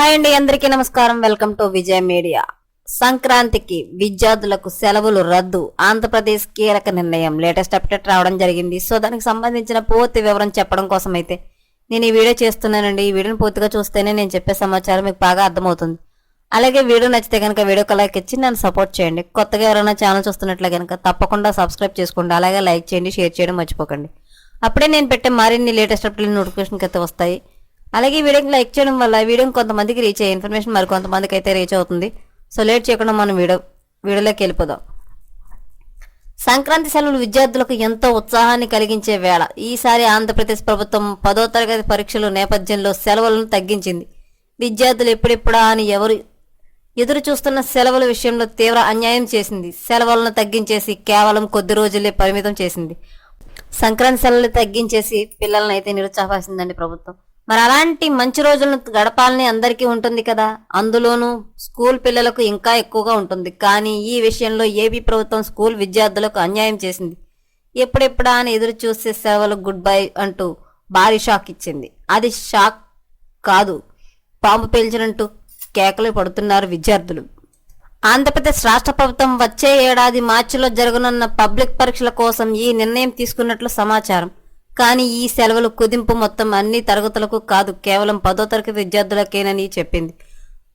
Hi అండి అందరికీ నమస్కారం. Welcome to Vijay media. సంక్రాంతికి విద్యార్థులకు సెలవులు రద్దు. ఆంధ్రప్రదేశ్ కీలక నిర్ణయం. లేటెస్ట్ అప్డేట్ రావడం జరిగింది. సో దానికి సంబంధించిన పూర్తి వివరం చెప్పడం కోసం అయితే నేను ఈ వీడియో చేస్తున్నానండి. ఈ వీడియోని పూర్తిగా చూస్తేనే నేను చెప్పే సమాచారం మీకు బాగా అర్థమవుతుంది. అలాగే వీడియో నచ్చితే కనుక వీడియోకి లైక్ ఇచ్చి నన్ను సపోర్ట్ చేయండి. కొత్తగా ఎవరైనా ఛానల్ చూస్తున్నట్లే కనుక తప్పకుండా సబ్స్క్రైబ్ చేసుకోండి. అలాగే లైక్ చేయండి షేర్ చేయడం మర్చిపోకండి. అప్పుడే నేను పెట్టే మరిన్ని లేటెస్ట్ అప్డేట్ నోటిఫికేషన్కి అయితే వస్తాయి. అలాగే ఈ వీడియోకి లైక్ చేయడం వల్ల వీడియోని వీడియో కొంతమందికి రీచ్ అయ్యే ఇన్ఫర్మేషన్ మరి కొంతమందికి అయితే రీచ్ అవుతుంది. సో లేట్ చేయకుండా మనం వీడియో వీడియోలోకి వెళ్ళిపోదాం. సంక్రాంతి సెలవులు విద్యార్థులకు ఎంతో ఉత్సాహాన్ని కలిగించే వేళ. ఈసారి ఆంధ్రప్రదేశ్ ప్రభుత్వం పదో తరగతి పరీక్షలు నేపథ్యంలో సెలవులను తగ్గించింది. విద్యార్థులు ఎప్పుడెప్పుడా అని ఎవరు ఎదురు చూస్తున్న సెలవుల విషయంలో తీవ్ర అన్యాయం చేసింది. సెలవులను తగ్గించేసి కేవలం కొద్ది రోజులే పరిమితం చేసింది. సంక్రాంతి సెలవులు తగ్గించేసి పిల్లల్ని అయితే నిరుత్సాహపరిచిందండి ప్రభుత్వం. మరి అలాంటి మంచి రోజులను గడపాలని అందరికీ ఉంటుంది కదా. అందులోనూ స్కూల్ పిల్లలకు ఇంకా ఎక్కువగా ఉంటుంది. కానీ ఈ విషయంలో ఏపీ ప్రభుత్వం స్కూల్ విద్యార్థులకు అన్యాయం చేసింది. ఎప్పుడెప్పుడా అని ఎదురు చూసే సెలవులు గుడ్ బై అంటూ భారీ షాక్ ఇచ్చింది. అది షాక్ కాదు. పాము పేల్చినట్టు కేకలు పడుతున్నారు విద్యార్థులు. ఆంధ్రప్రదేశ్ రాష్ట్ర ప్రభుత్వం వచ్చే ఏడాది మార్చిలో జరగనున్న పబ్లిక్ పరీక్షల కోసం ఈ నిర్ణయం తీసుకున్నట్లు సమాచారం. కానీ ఈ సెలవులు కుదింపు మొత్తం అన్ని తరగతులకు కాదు కేవలం పదో తరగతి విద్యార్థులకేనని చెప్పింది.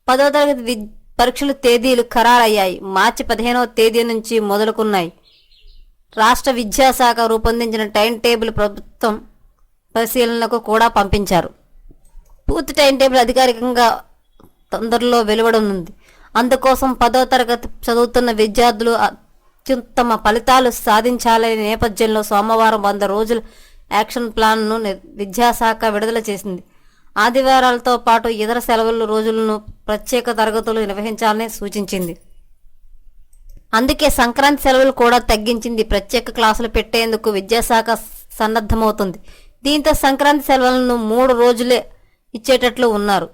పదో తరగతి విద్- పరీక్షల తేదీలు ఖరారయ్యాయి. మార్చి పదిహేనవ తేదీ నుంచి మొదలుకున్నాయి. రాష్ట్ర విద్యాశాఖ రూపొందించిన టైం టేబుల్ ప్రభుత్వం పరిశీలనకు కూడా పంపించారు. పూర్తి టైం టేబుల్ అధికారికంగా తొందరలో వెలువడనుంది. అందుకోసం పదో తరగతి చదువుతున్న విద్యార్థులు అత్యుత్తమ ఫలితాలు సాధించాలనే నేపథ్యంలో సోమవారం వంద రోజుల యాక్షన్ ప్లాన్ను విద్యాశాఖ విడుదల చేసింది. ఆదివారాలతో పాటు ఇతర సెలవుల రోజులను ప్రత్యేక తరగతులు నిర్వహించాలని సూచించింది. అందుకే సంక్రాంతి సెలవులు కూడా తగ్గించింది. ప్రత్యేక క్లాసులు పెట్టేందుకు విద్యాశాఖ సన్నద్ధమవుతుంది. దీంతో సంక్రాంతి సెలవులను మూడు రోజులే ఇచ్చేటట్లు ఉన్నారు.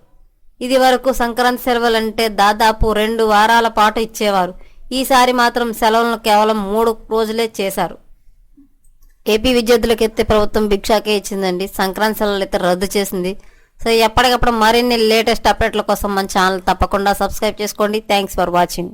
ఇది వరకు సంక్రాంతి సెలవులంటే దాదాపు రెండు వారాల పాటు ఇచ్చేవారు. ఈసారి మాత్రం సెలవులను కేవలం మూడు రోజులే చేశారు. ఏపీ విద్యార్థులకు అయితే ప్రభుత్వం భిక్షాకే ఇచ్చిందండి. సంక్రాంతి సెలవులు అయితే రద్దు చేసింది. సో ఎప్పటికప్పుడు మరిన్ని లేటెస్ట్ అప్డేట్ల కోసం మన ఛానల్ తప్పకుండా సబ్స్క్రైబ్ చేసుకోండి. Thanks for watching.